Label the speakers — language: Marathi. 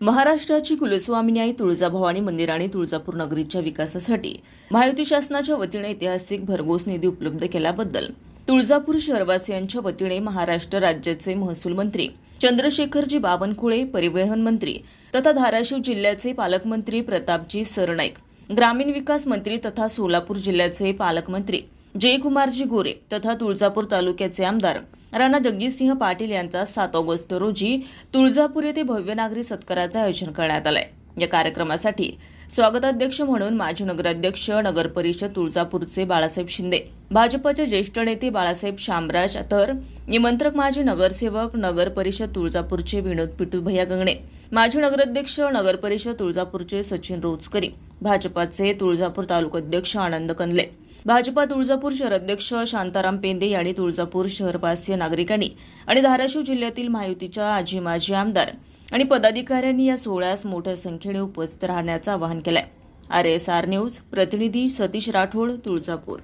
Speaker 1: महाराष्ट्राची कुलस्वामिनी आई तुळजाभवानी मंदिर आणि तुळजापूर नगरीच्या विकासासाठी महायुती शासनाच्या वतीने ऐतिहासिक भरघोस निधी उपलब्ध केल्याबद्दल तुळजापूर शहरवासियांच्या वतीने महाराष्ट्र राज्याचे महसूल मंत्री चंद्रशेखरजी बावनकुळे परिवहन मंत्री तथा धाराशिव जिल्ह्याचे पालकमंत्री प्रतापजी सरनाईक ग्रामीण विकास मंत्री तथा सोलापूर जिल्ह्याचे पालकमंत्री जयकुमारजी गोरे तथा तुळजापूर तालुक्याचे आमदार राणा जगजितसिंह पाटील यांचा सात ऑगस्ट रोजी तुळजापूर येथे भव्य नागरी सत्काराचं आयोजन करण्यात आलंय. या कार्यक्रमासाठी स्वागताध्यक्ष म्हणून माजी नगराध्यक्ष नगरपरिषद तुळजापूरचे बाळासाहेब शिंदे भाजपचे ज्येष्ठ नेते बाळासाहेब शामराज तर निमंत्रक माजी नगरसेवक नगरपरिषद तुळजापूरचे विनोद पिटू भैया गंगणे माजी नगराध्यक्ष नगरपरिषद तुळजापूरचे सचिन रोजकरी भाजपाचे तुळजापूर तालुकाध्यक्ष आनंद कंदले भाजपा तुळजापूर शहराध्यक्ष शांताराम पेंदे यांनी तुळजापूर शहरवासीय नागरिकांनी आणि धाराशिव जिल्ह्यातील महायुतीच्या आजी माजी आमदार आणि पदाधिकाऱ्यांनी या सोहळ्यास मोठ्या संख्येने उपस्थित राहण्याचं आवाहन केलंय. आर एस आर न्यूज प्रतिनिधी सतीश राठोड तुळजापूर.